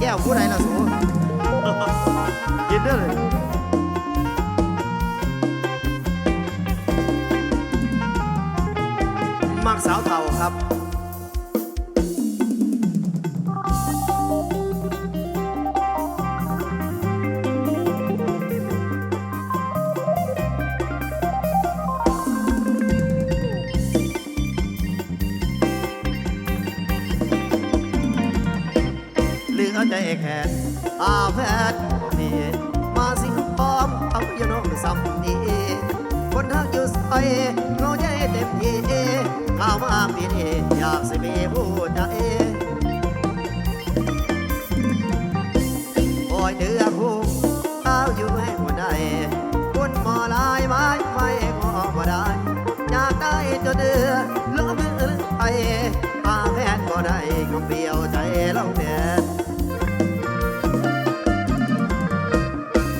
แก้วผู้ใดล่ะสูกินเด้เลยมักสาวเท่าครับ ซ้ำนี่คนทักอยู่ใส่เงาใจเต็มที่ข้าวมาปีนี้อยากสิมีผู้ใจโอ้ยเดือคู่เอาอยู่ให้หัวใดคนหมอลายไม้ไม่ก็บ่ได้อยากได้จนเดือลบมือไปอาแพทย์บ่ได้ก็เปลี่ยวใจเล่าแดด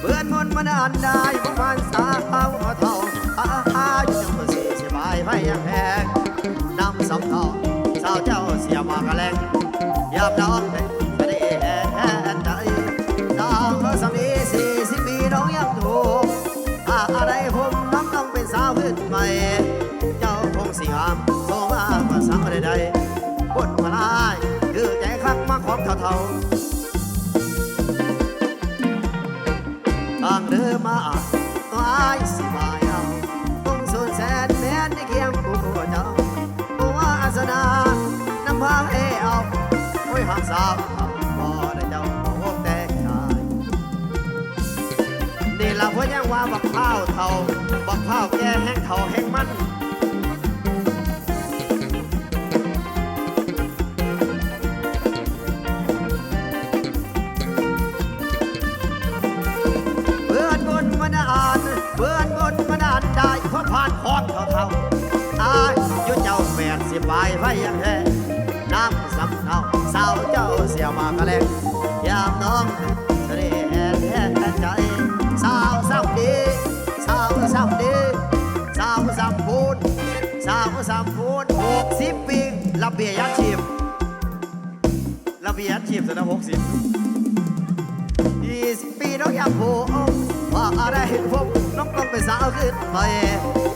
เพื่อนมนต์มันอันด้พ เสียมากระแลงยามน้องเป็นไม่ได้แห่ใจดาวก็สามีสี่สิบปีน้องยังถูกถ้าอะไรผมน้ำต้องเป็นสาวขึ้นใหม่ เจ้าคงสิงามโซมาภาษาใดๆบนมาลายคือใจคักมาของเท่าๆทางเดินมาตัวอายสิ บักข้าวเทาบักข้าวแก่แห้งเทาแห้งมัน สิบยี่สิบปีน้องยากผูกว่าอะไรผมน้องต้องเป็นสาวขึ้นไป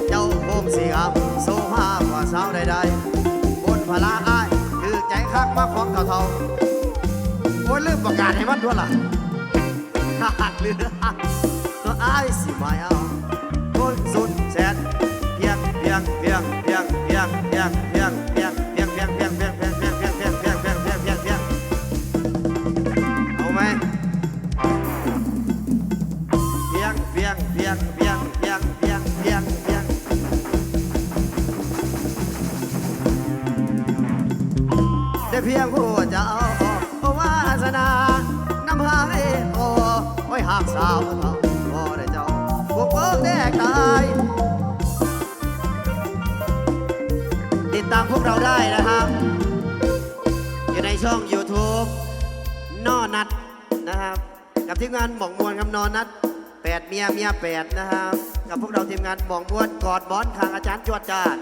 เจ้าคงสิครับโซมากกว่าสาวใดๆบนพลาอ้ายคือใจคักมาของเท่าๆโอ้ยลืมประกาศให้มันด้วยล่ะขาดเรือตัวอ้ายสิมาเอาคนสุดแสนเพียงเพียงเพียงเพียงเพียงเพียงเพียง ได้เพียงผู้เจ้าโอวาสนานำหาให้โอไว้หากสาวเขาพอได้เจ้าพวกเอิ้งแดกตาย ติดตามพวกเราได้นะครับ อยู่ในช่อง YouTube นอนัดนะครับ กับทีมงานหม่องมวลคำนอนนัดแปดเมียเมียแปดนะครับ กับพวกเราทีมงานหม่องมวลกอดบอนทางอาจารย์จวดจาด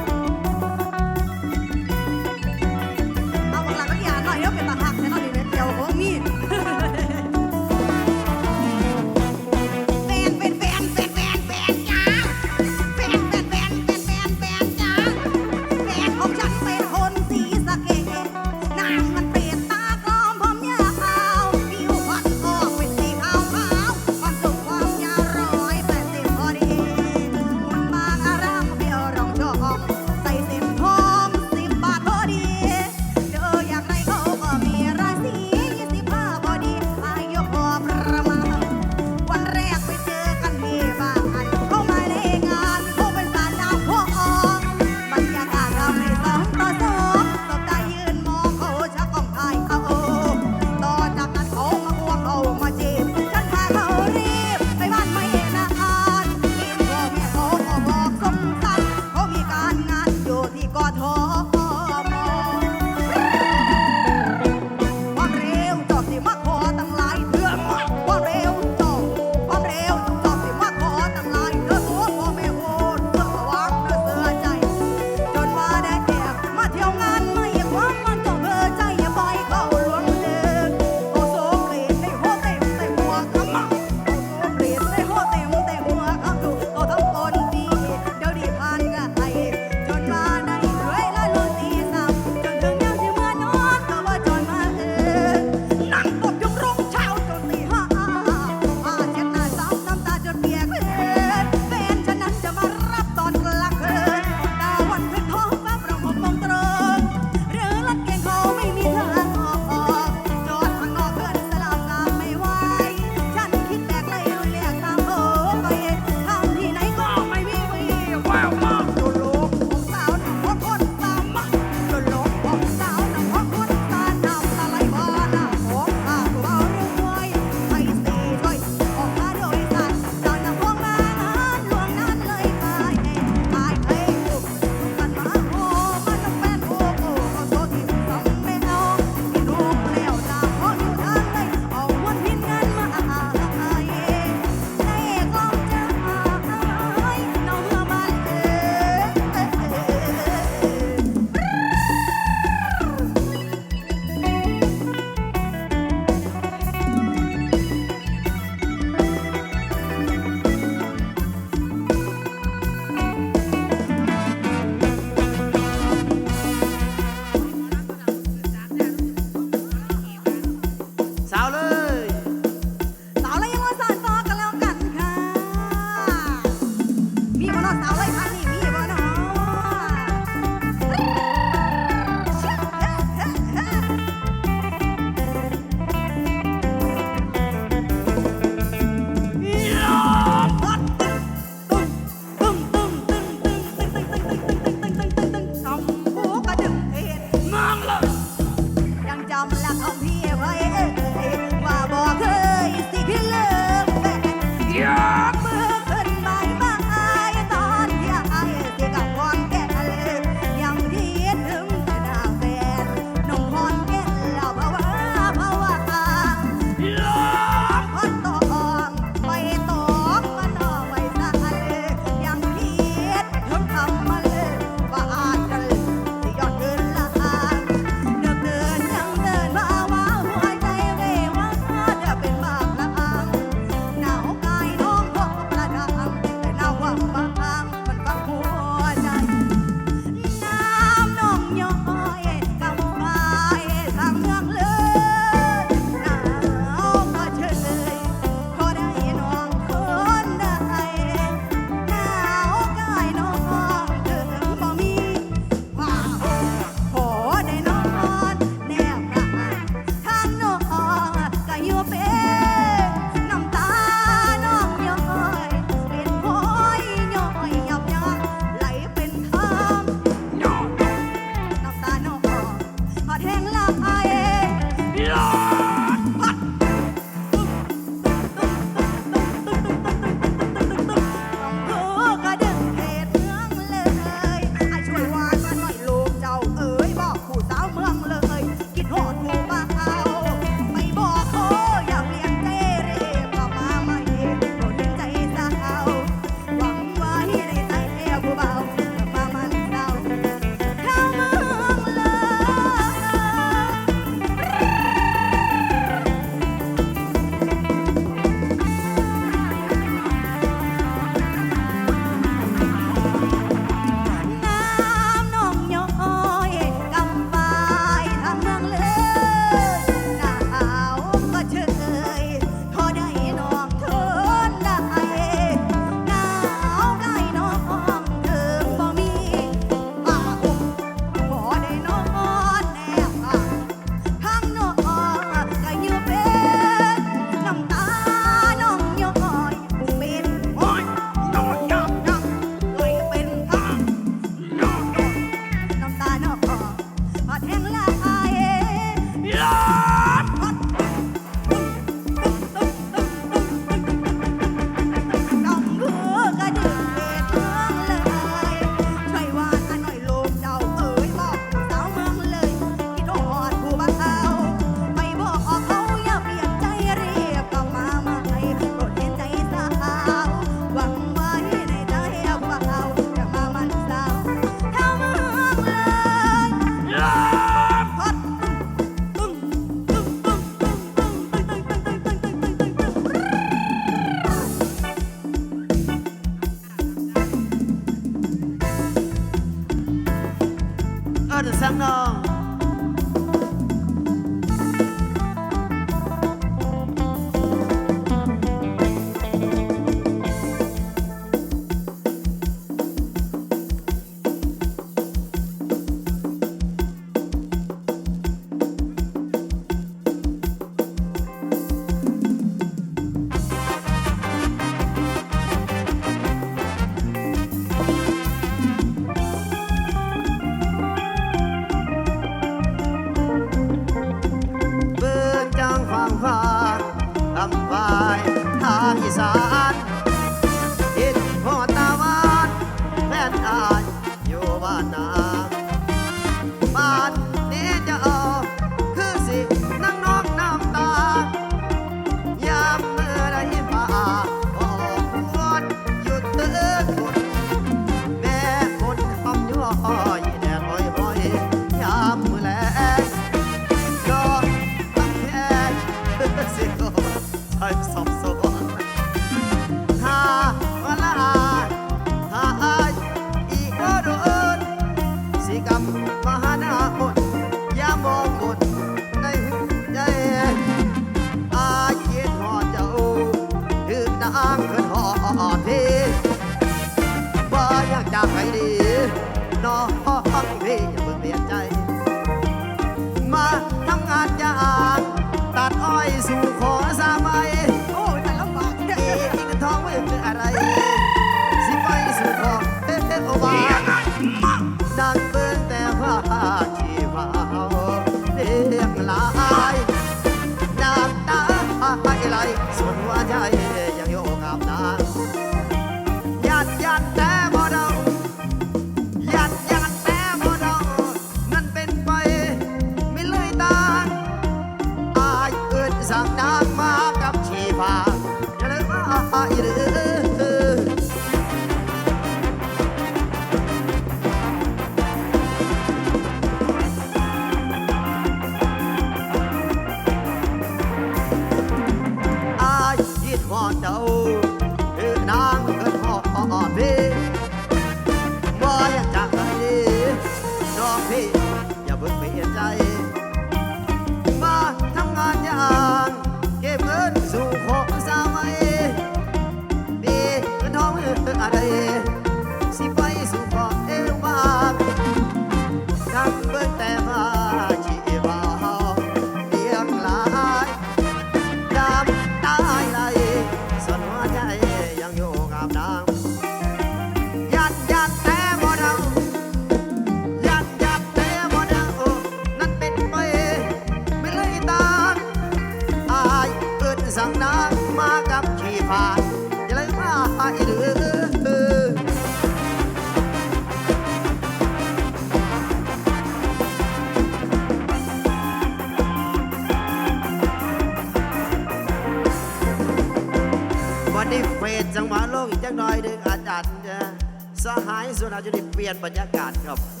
เปลี่ยนบรรยากาศครับ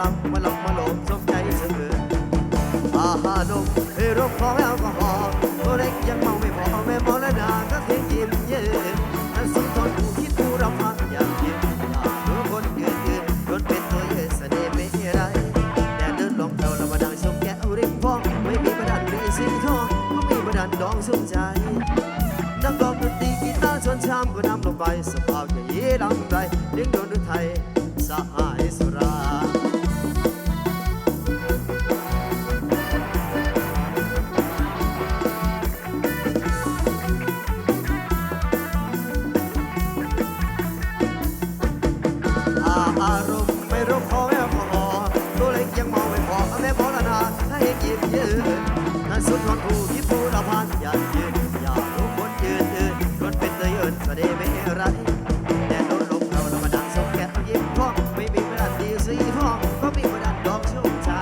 ลำมาหลับมาหลงสมใจเสมออาหารนมเอรบของแอลกอฮอล์ตัวเล็กยังเมาไม่พอแม่มองแล้าก็เทยิ้มเย้มอันสุนทรผู้คิดผู้รำพันอย่างยิ้มอยากรู้คนเกินๆกินรถเป็นตัวเยเสน่ห์ไม่ไรแต่เดินลองเท่าละมาดังชมแก้วริมฟองไม่มีประดันมีสิ่งทองก็มีประดันดองสุขใจนักร้องดนตรีกีตาร์ชนชามก็นำลงไปสภาพอย่างนี้ลำไรเลี้ยงดู สุดนอนผู้ที่ผู้ละพันยันยืนอยากรู้คนยืนอื่นรถเป็นตัวยเอิญสเดไม่ไรแต่โดนลงเราเรามาดังสองแกะวยิ้มพ้องไม่มีเวลาตีสีห้องก็มีประดัาดอกชุ่มชา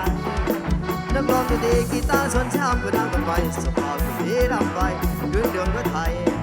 น้ำร้องดนตรีกีตาร์ชนชามก็ดังกันไว้สปอร์ตดีดำงไปดื้อเดือดก็ไทย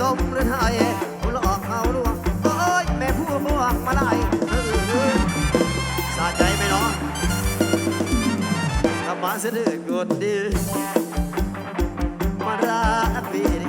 สมหรือไทยผู้หลอกเขาลวงโอ้ยแม่ผู้บวงมาไล่เออสะใจไหมเนาะกลับมาเสด็จกดดีมาราบี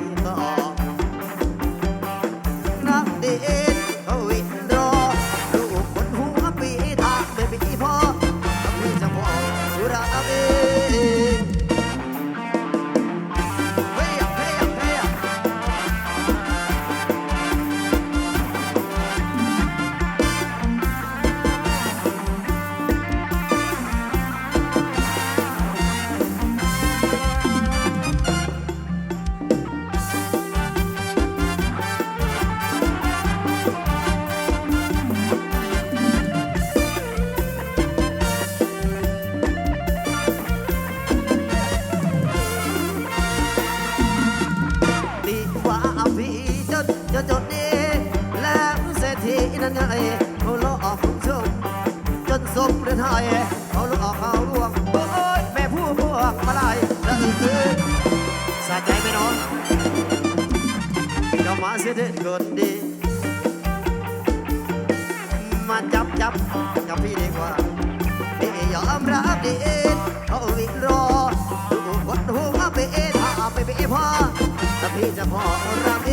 ไทยเขาหลอกเขาลวงโอ้ยแม่ผู้พวงมาไล่แล้วอีกคืนสะใจไหมน้องเรามาเสียเด็ดคนดี มาจับจับกับพี่ดีกว่าพี่ยอมรับดีเขาวิ่งรอดูคนหัวไปถ้าไปไปพ่อถ้าพี่จะพอรับเอ